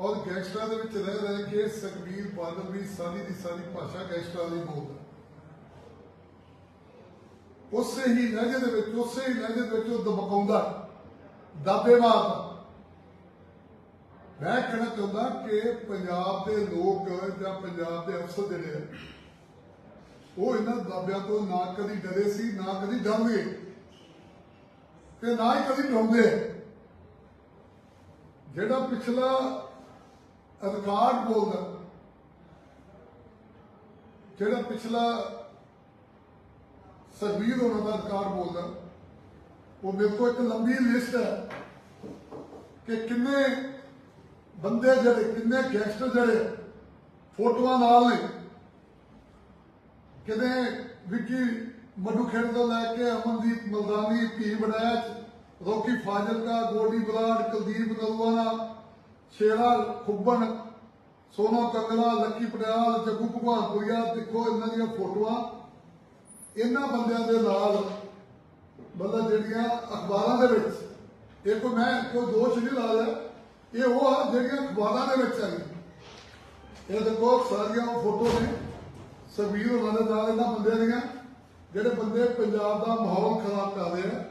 ਔਰ ਗੈਂਗਸਟਰਾਂ ਦੇ ਵਿੱਚ ਰਹਿ ਰਹਿ ਕੇ ਸੁਖਬੀਰ ਬਾਦਲ ਵੀ ਸਾਰੀ ਦੀ ਸਾਰੀ ਭਾਸ਼ਾ ਗੈਂਗਸਟਰਾਂ ਦੀ ਬੋਲਦਾ ਉਸੇ ਹੀ ਲਹਿਜੇ ਦੇ ਵਿੱਚ, ਉਸੇ ਹੀ ਲਹਿਜੇ ਦੇ ਵਿੱਚ ਉਹ ਦਬਕਾਉਂਦਾ ਦਾਬੇ ਮਾਰਦਾ ਮੈਂ ਕਹਿਣਾ ਚਾਹੁੰਦਾ ਕਿ ਪੰਜਾਬ ਦੇ ਲੋਕ ਜਾਂ ਪੰਜਾਬ ਦੇ ਅਫਸਰ ਜਿਹੜੇ ਆ, ਉਹ ਇਹਨਾਂ ਦਾਬਿਆਂ ਤੋਂ ਨਾ ਕਦੀ ਡਰੇ ਸੀ, ਨਾ ਕਦੀ ਡਰਨਗੇ ਤੇ ਨਾ ਹੀ ਕਦੀ ਡਰਾਉਂਦੇ। ਜਿਹੜਾ ਪਿਛਲਾ ਅਧਿਕਾਰ ਬੋਲਦਾ ਜਿਹੜਾ ਪਿਛਲਾ ਸਰਬੀਰ ਉਹਨਾਂ ਦਾ ਅਧਿਕਾਰ ਬੋਲਦਾ ਉਹ ਮੇਰੇ ਕੋਲ ਇੱਕ ਲੰਬੀ ਲਿਸਟ ਹੈ ਕਿ ਕਿੰਨੇ ਬੰਦੇ ਜਿਹੜੇ, ਕਿੰਨੇ ਗੈਂਗਸਟਰ ਜਿਹੜੇ ਫੋਟੋਆਂ ਨਾਲ ਨੇ ਕਿਤੇ ਵਿੱਕੀ ਮੱਡੂ ਖੇਡ ਤੋਂ ਲੈ ਕੇ ਅਮਨਦੀਪ ਮਲਦਾਨੀ ਧੀ ਬੜੈਚ ਰੋਕੀ ਫਾਜ਼ਿਲਕਾ, ਗੋਡੀ ਬਰਾੜ ਕੁਲਦੀਪ ਨਲਵਾਨਾ ਸ਼ੇਰਾ ਖੁੱਬਣ, ਸੋਨਾ ਕੰਗਲਾ ਲੱਕੀ ਪਟਿਆਲ, ਜੱਗੂ ਭਗਵਾਨਪੁਰੀਆ ਦੇਖੋ ਇਹਨਾਂ ਦੀਆਂ ਫੋਟੋਆਂ। ਇਹਨਾਂ ਬੰਦਿਆਂ ਦੇ ਨਾਲ, ਮਤਲਬ ਜਿਹੜੀਆਂ ਅਖਬਾਰਾਂ ਦੇ ਵਿੱਚ ਇਹ ਕੋਈ ਮੈਂ ਕੋਈ ਦੋਸ਼ ਨਹੀਂ ਲਾ ਰਿਹਾ ਇਹ ਉਹ ਆ ਜਿਹੜੀਆਂ ਅਖਬਾਰਾਂ ਦੇ ਵਿੱਚ ਆਈ ਇਹ ਦੇਖੋ ਸਾਰੀਆਂ ਉਹ ਫੋਟੋ ਨੇ, ਸਰਬੀਰ ਉਹਨਾਂ ਦੇ ਨਾਲ ਇਹਨਾਂ ਬੰਦਿਆਂ ਦੀਆਂ, ਜਿਹੜੇ ਬੰਦੇ ਪੰਜਾਬ ਦਾ ਮਾਹੌਲ ਖਰਾਬ ਕਰ ਰਹੇ ਆ,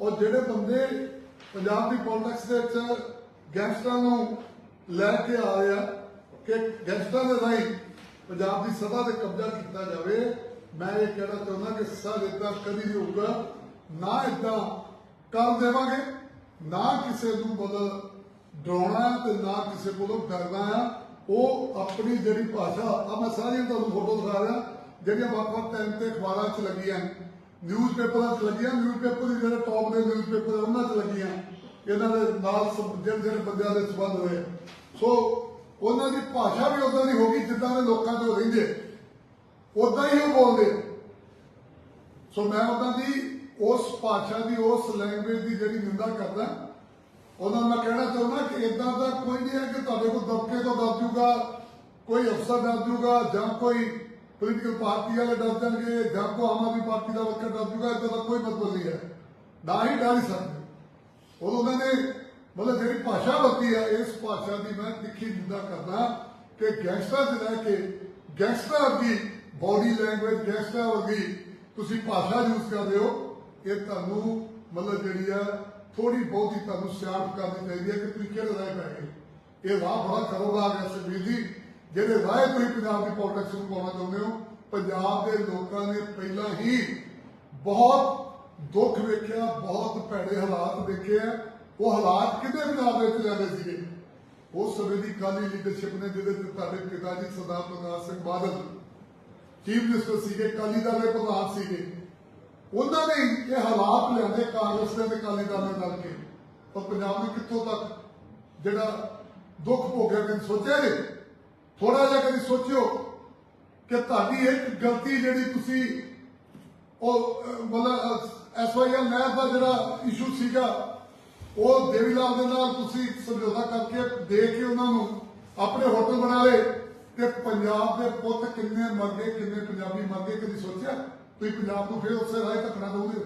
ਔਰ ਜਿਹੜੇ ਬੰਦੇ ਪੰਜਾਬ ਦੀ ਪੋਲਿਟਿਕਸ ਦੇ ਵਿੱਚ ਗੈਂਗਸਟਰਾਂ ਨੂੰ ਲੈ ਕੇ ਆ ਰਹੇ ਕਿ ਗੈਂਗਸਟਰਾਂ ਦੇ ਰਾਹੀਂ ਪੰਜਾਬ ਦੀ ਸਦਾ ਤੇ ਕਬਜ਼ਾ ਕੀਤਾ ਜਾਵੇ। ਮੈਂ ਇਹ ਕਹਿਣਾ ਚਾਹੁੰਦਾ ਕਿ ਸਦ ਇਦਾਂ ਕਦੀ ਨਹੀਂ ਹੋਊਗਾ। ਨਾ ਇਦਾਂ ਕਰ ਦੇਵਾਂਗੇ, ਨਾ ਕਿਸੇ ਨੂੰ ਬਦਲ ਡਰਾਉਣਾ ਤੇ ਨਾ ਕਿਸੇ ਕੋਲੋਂ ਡਰਨਾ ਆ ਉਹ ਆਪਣੀ ਜਿਹੜੀ ਭਾਸ਼ਾ ਆ ਮੈਂ ਸਾਰੀਆਂ ਤੁਹਾਨੂੰ ਫੋਟੋ ਦਿਖਾ ਰਿਹਾ, ਜਿਹੜੀਆਂ ਵੱਖ-ਵੱਖ ਟਾਈਮ ਤੇ ਅਖਬਾਰਾਂ 'ਚ ਲੱਗੀਆਂ ਨਿਊਜ਼ਪੇਪਰਾਂ 'ਚ ਲੱਗੀਆਂ ਨਿਊਜ਼ਪੇਪਰ ਦੇ ਜਿਹੜੇ ਟੌਪ ਦੇ ਨਿਊਜ਼ਪੇਪਰ ਉਹਨਾਂ 'ਚ ਲੱਗੀਆਂ। ਇਹਨਾਂ ਦੇ ਨਾਲ ਜਿਹੜੇ ਜਿਹੜੇ ਬੰਦਿਆਂ ਦੇ ਸਬੰਧ ਹੋਏ। ਸੋ ਉਹਨਾਂ ਦੀ ਭਾਸ਼ਾ ਵੀ ਉਦਾਂ ਦੀ ਹੋ ਗਈ ਜਿੱਦਾਂ ਦੇ ਲੋਕਾਂ ਤੋਂ ਰਹਿੰਦੇ। ਉਦਾਂ ਹੀ ਉਹ ਬੋਲਦੇ। ਸੋ ਮੈਂ ਉਹਨਾਂ ਦੀ ਉਸ ਭਾਸ਼ਾ ਦੀ, ਉਸ ਲੈਂਗੁਏਜ ਦੀ ਜਿਹੜੀ ਨਿੰਦਾ ਕਰਦਾ, ਉਹਨਾਂ ਨੂੰ ਮੈਂ ਕਹਿਣਾ ਚਾਹੁੰਦਾ ਕਿ ਇਦਾਂ ਦਾ ਕੋਈ ਨਹੀਂ ਹੈ ਕਿ ਤੁਹਾਡੇ ਕੋਲ ਦਬਕੇ ਤੋਂ ਡਰ ਜੂਗਾ ਕੋਈ ਅਫਸਰ ਡਰ ਜੂਗਾ ਜਾਂ ਕੋਈ ਪੋਲੀਟੀਕਲ ਪਾਰਟੀ ਵਾਲੇ ਡਰ ਜਾਣਗੇ ਜਾਂ ਕੋਈ ਆਮ ਆਦਮੀ ਪਾਰਟੀ ਦਾ ਵਰਕਰ ਡਰ ਜੂਗਾ ਇਦਾਂ ਦਾ ਕੋਈ ਮਤਲਬ ਨਹੀਂ ਹੈ। ਨਾ ਹੀ ਡਰ ਹੀ ਸਕਦੇ। ਉਹ ਉਹਨਾਂ ਨੇ ਮਤਲਬ ਜਿਹੜੀ ਭਾਸ਼ਾ ਵਰਤੀ ਹੈ ਇਸ ਭਾਸ਼ਾ ਦੀ ਮੈਂ ਤਿੱਖੀ ਨਿੰਦਾ ਕਰਦਾ ਕਿ ਗੈਂਗਸਟਰ ਤੋਂ ਲੈ ਕੇ ਗੈਂਗਸਟਰ ਦੀ ਬਾਡੀ ਲੈਂਗੁਏਜ, ਗੈਂਗਸਟਰ ਵਰਗੀ ਤੁਸੀਂ ਭਾਸ਼ਾ ਯੂਜ਼ ਕਰਦੇ ਹੋ, ਇਹ ਤੁਹਾਨੂੰ ਮਤਲਬ ਜਿਹੜੀ ਆ ਥੋੜੀ ਬਹੁਤੀ ਤੁਹਾਨੂੰ ਸਿਆਣਪ ਕਰਨੀ ਚਾਹੀਦੀ ਹੈ ਕਿ ਤੁਸੀਂ ਕਿਹੜੇ ਰਾਹ ਪੈ ਗਏ। ਇਹ ਰਾਹ ਬੜਾ ਖਰੋਗਾ ਹੈ ਸੁਖਬੀਰ ਜੀ, ਜਿਹੜੇ ਰਾਹ ਤੁਸੀਂ ਪੰਜਾਬ ਦੀ ਪੋਲਿਟਿਕਸ ਨੂੰ ਪਾਉਣਾ ਚਾਹੁੰਦੇ ਹੋ, ਪੰਜਾਬ ਦੇ ਲੋਕਾਂ ਨੇ ਪਹਿਲਾਂ ਹੀ ਬਹੁਤ ਦੁੱਖ ਵੇਖਿਆ, ਬਹੁਤ ਭੈੜੇ ਹਾਲਾਤ ਦੇਖੇ ਆ। ਉਹ ਹਾਲਾਤ ਕਿਹਦੇ ਪੰਜਾਬ ਵਿੱਚ ਜਾਂਦੇ ਸੀਗੇ? ਉਸ ਸਮੇਂ ਦੀ ਕਾਲੀ ਲੀਡਰਸ਼ਿਪ ਨੇ, ਜਿਹਦੇ ਤੇ ਤੁਹਾਡੇ ਪਿਤਾ ਜੀ ਸਰਦਾਰ ਪ੍ਰਕਾਸ਼ ਸਿੰਘ ਬਾਦਲ ਚੀਫ ਮਿਨਿਸਟਰ ਸੀਗੇ, ਕਾਲੀ ਦਲ ਦੇ ਪ੍ਰਧਾਨ ਸੀਗੇ। ਉਹਨਾਂ ਨੇ ਇਹ ਹਾਲਾਤ ਲਿਆਂਦੇ ਕਾਂਗਰਸ ਦੇ ਤੇ ਕਾਲੀ ਦਲ ਨੇ ਰਲ ਕੇ। ਤਾਂ ਪੰਜਾਬ ਨੇ ਕਿੱਥੋਂ ਤੱਕ ਜਿਹੜਾ ਦੁੱਖ ਭੋਗਿਆ ਕਦੇ ਸੋਚਿਆ ਨੇ ਥੋੜਾ ਜਿਹਾ ਕਦੀ ਸੋਚਿਓ ਕਿ ਤੁਹਾਡੀ ਇੱਕ ਗਲਤੀ ਜਿਹੜੀ ਤੁਸੀਂ ਉਹ ਮਤਲਬ ਐਸਵਾਈਐਲ ਨਹਿਰ ਦਾ ਜਿਹੜਾ ਇਸ਼ੂ ਸੀਗਾ, ਉਹ ਦੇਵੀ ਲਾਲ ਦੇ ਨਾਲ ਤੁਸੀਂ ਸਮਝੌਤਾ ਕਰਕੇ ਦੇ ਕੇ ਉਹਨਾਂ ਨੂੰ ਆਪਣੇ ਹੋਟਲ ਬਣਾ ਲਏ ਤੇ ਪੰਜਾਬ ਦੇ ਪੁੱਤ ਕਿੰਨੇ ਮਰ ਗਏ ਕਿੰਨੇ ਪੰਜਾਬੀ ਮਰ ਗਏ ਕਦੀ ਸੋਚਿਆ? ਤੁਸੀਂ ਪੰਜਾਬ ਨੂੰ ਫਿਰ ਉਸੇ ਰਾਹ ਤੱਕਣਾ ਚਾਹੁੰਦੇ ਹੋ